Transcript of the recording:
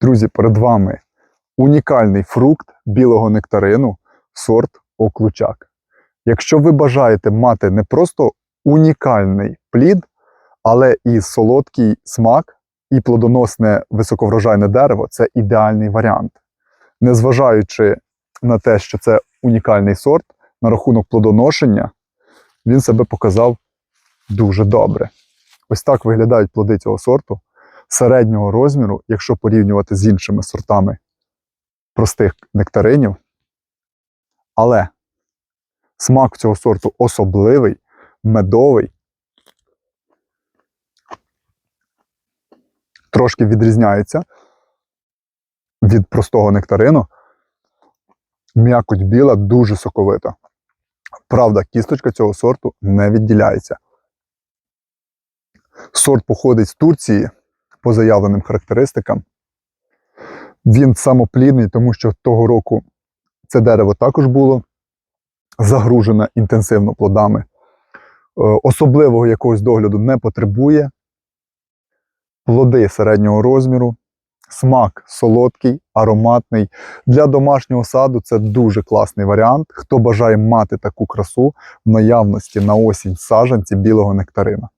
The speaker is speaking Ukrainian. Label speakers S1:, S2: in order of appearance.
S1: Друзі, перед вами унікальний фрукт білого нектарину, сорт оклучак. Якщо ви бажаєте мати не просто унікальний плід, але і солодкий смак, і плодоносне високоврожайне дерево це ідеальний варіант. Незважаючи на те, що це унікальний сорт, на рахунок плодоношення, він себе показав дуже добре. Ось так виглядають плоди цього сорту середнього розміру, якщо порівнювати з іншими сортами простих нектаринів. Але смак цього сорту особливий, медовий, трошки відрізняється від простого нектарину. М'якоть біла, дуже соковита. Правда, кісточка цього сорту не відділяється. Сорт походить з Турції по заявленим характеристикам. Він самоплідний, тому що того року це дерево також було загружене інтенсивно плодами. Е, Особливого якогось догляду не потребує. Плоди середнього розміру, смак солодкий, ароматний. Для домашнього саду це дуже класний варіант. Хто бажає мати таку красу в наявності на осінь саджанці білого нектарина.